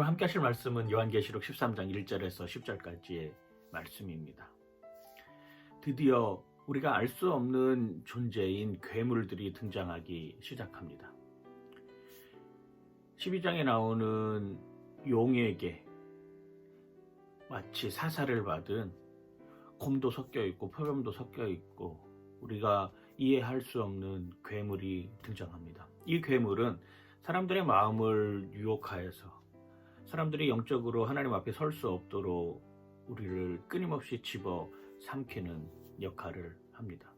함께 하실 말씀은 요한계시록 13장 1절에서 10절까지의 말씀입니다. 드디어 우리가 알 수 없는 존재인 괴물들이 등장하기 시작합니다. 12장에 나오는 용에게 마치 사살을 받은 곰도 섞여 있고 표범도 섞여 있고 우리가 이해할 수 없는 괴물이 등장합니다. 이 괴물은 사람들의 마음을 유혹하여서 사람들이 영적으로 하나님 앞에 설 수 없도록 우리를 끊임없이 집어 삼키는 역할을 합니다.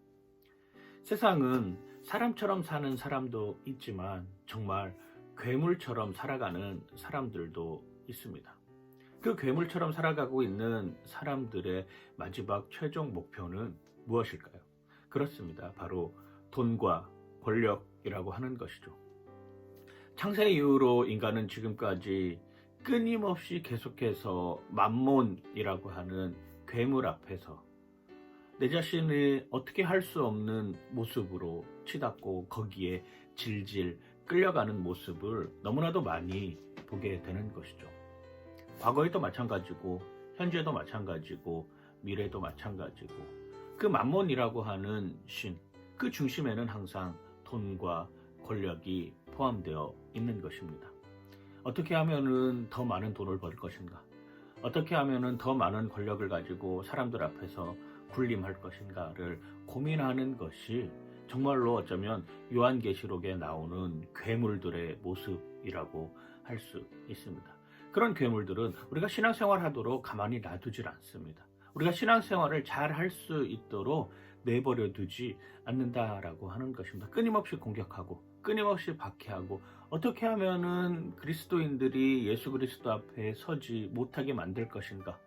세상은 사람처럼 사는 사람도 있지만 정말 괴물처럼 살아가는 사람들도 있습니다. 그 괴물처럼 살아가고 있는 사람들의 마지막 최종 목표는 무엇일까요? 그렇습니다. 바로 돈과 권력이라고 하는 것이죠. 창세 이후로 인간은 지금까지 끊임없이 계속해서 만몬이라고 하는 괴물 앞에서 내 자신을 어떻게 할 수 없는 모습으로 치닫고 거기에 질질 끌려가는 모습을 너무나도 많이 보게 되는 것이죠. 과거에도 마찬가지고 현재도 마찬가지고 미래도 마찬가지고 그 만몬이라고 하는 신, 그 중심에는 항상 돈과 권력이 포함되어 있는 것입니다. 어떻게 하면은 더 많은 돈을 벌 것인가? 어떻게 하면은 더 많은 권력을 가지고 사람들 앞에서 군림할 것인가를 고민하는 것이 정말로 어쩌면 요한계시록에 나오는 괴물들의 모습이라고 할 수 있습니다. 그런 괴물들은 우리가 신앙생활 하도록 가만히 놔두질 않습니다. 우리가 신앙생활을 잘 할 수 있도록 내버려 두지 않는다라고 하는 것입니다. 끊임없이 공격하고 끊임없이 박해하고 어떻게 하면은 그리스도인들이 예수 그리스도 앞에 서지 못하게 만들 것인가?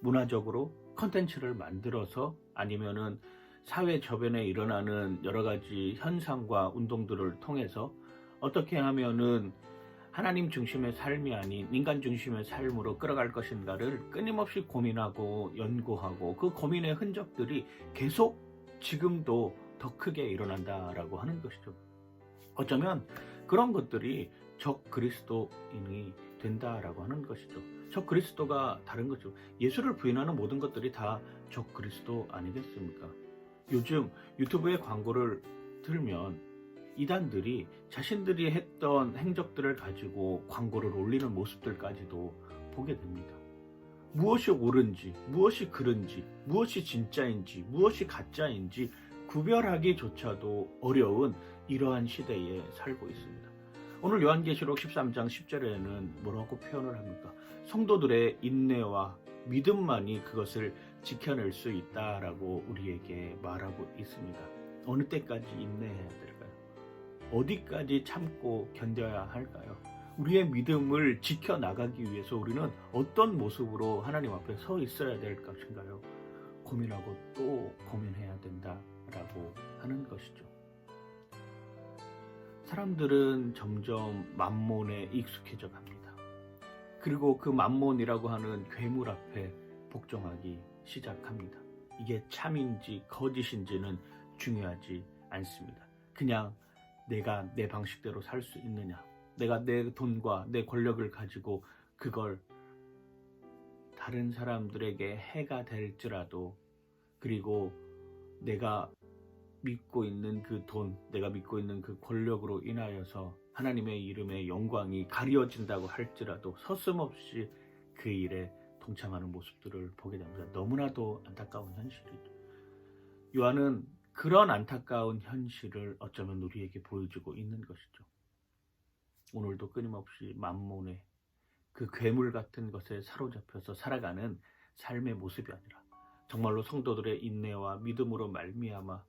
문화적으로 컨텐츠를 만들어서 아니면은 사회 저변에 일어나는 여러 가지 현상과 운동들을 통해서 어떻게 하면은 하나님 중심의 삶이 아닌 인간 중심의 삶으로 끌어갈 것인가를 끊임없이 고민하고 연구하고 그 고민의 흔적들이 계속 지금도 더 크게 일어난다라고 하는 것이죠. 어쩌면 그런 것들이 적 그리스도인이 된다라고 하는 것이죠. 적 그리스도가 다른 거죠. 예수를 부인하는 모든 것들이 다 적 그리스도 아니겠습니까? 요즘 유튜브에 광고를 들면 이단들이 자신들이 했던 행적들을 가지고 광고를 올리는 모습들까지도 보게 됩니다. 무엇이 옳은지, 무엇이 그른지, 무엇이 진짜인지, 무엇이 가짜인지 구별하기조차도 어려운 이러한 시대에 살고 있습니다. 오늘 요한계시록 13장 10절에는 뭐라고 표현을 합니까? 성도들의 인내와 믿음만이 그것을 지켜낼 수 있다라고 우리에게 말하고 있습니다. 어느 때까지 인내해야 될까요? 어디까지 참고 견뎌야 할까요? 우리의 믿음을 지켜나가기 위해서 우리는 어떤 모습으로 하나님 앞에 서 있어야 될 것인가요? 고민하고 또 고민해야 된다라고 하는 것이죠. 사람들은 점점 만몬에 익숙해져 갑니다. 그리고 그 만몬이라고 하는 괴물 앞에 복종하기 시작합니다. 이게 참인지 거짓인지는 중요하지 않습니다. 그냥 내가 내 방식대로 살 수 있느냐, 내가 내 돈과 내 권력을 가지고 그걸 다른 사람들에게 해가 될지라도 그리고 내가 믿고 있는 그 돈, 내가 믿고 있는 그 권력으로 인하여서 하나님의 이름의 영광이 가리워진다고 할지라도 서슴없이 그 일에 동참하는 모습들을 보게 됩니다. 너무나도 안타까운 현실이죠. 요한은 그런 안타까운 현실을 어쩌면 우리에게 보여주고 있는 것이죠. 오늘도 끊임없이 만몬의 그 괴물 같은 것에 사로잡혀서 살아가는 삶의 모습이 아니라 정말로 성도들의 인내와 믿음으로 말미암아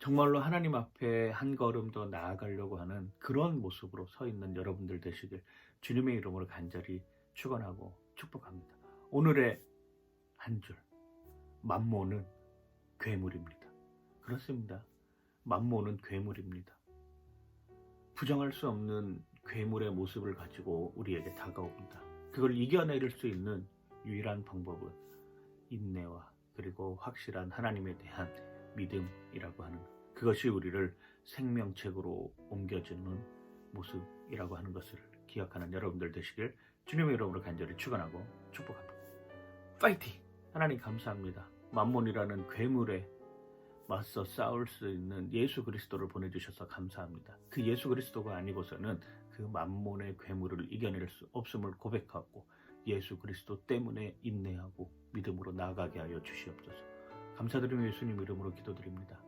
정말로 하나님 앞에 한 걸음 더 나아가려고 하는 그런 모습으로 서 있는 여러분들 되시길 주님의 이름으로 간절히 축원하고 축복합니다. 오늘의 한 줄 만모는 괴물입니다. 그렇습니다. 만모는 괴물입니다. 부정할 수 없는 괴물의 모습을 가지고 우리에게 다가옵니다. 그걸 이겨낼 수 있는 유일한 방법은 인내와 그리고 확실한 하나님에 대한 믿음이라고 하는 그것이 우리를 생명책으로 옮겨주는 모습이라고 하는 것을 기억하는 여러분들 되시길 주님의 이름으로 간절히 축원하고 축복합니다. 파이팅! 하나님 감사합니다. 만몬이라는 괴물에 맞서 싸울 수 있는 예수 그리스도를 보내주셔서 감사합니다. 그 예수 그리스도가 아니고서는 그 만몬의 괴물을 이겨낼 수 없음을 고백하고 예수 그리스도 때문에 인내하고 믿음으로 나아가게 하여 주시옵소서. 감사드리며 예수님 이름으로 기도드립니다.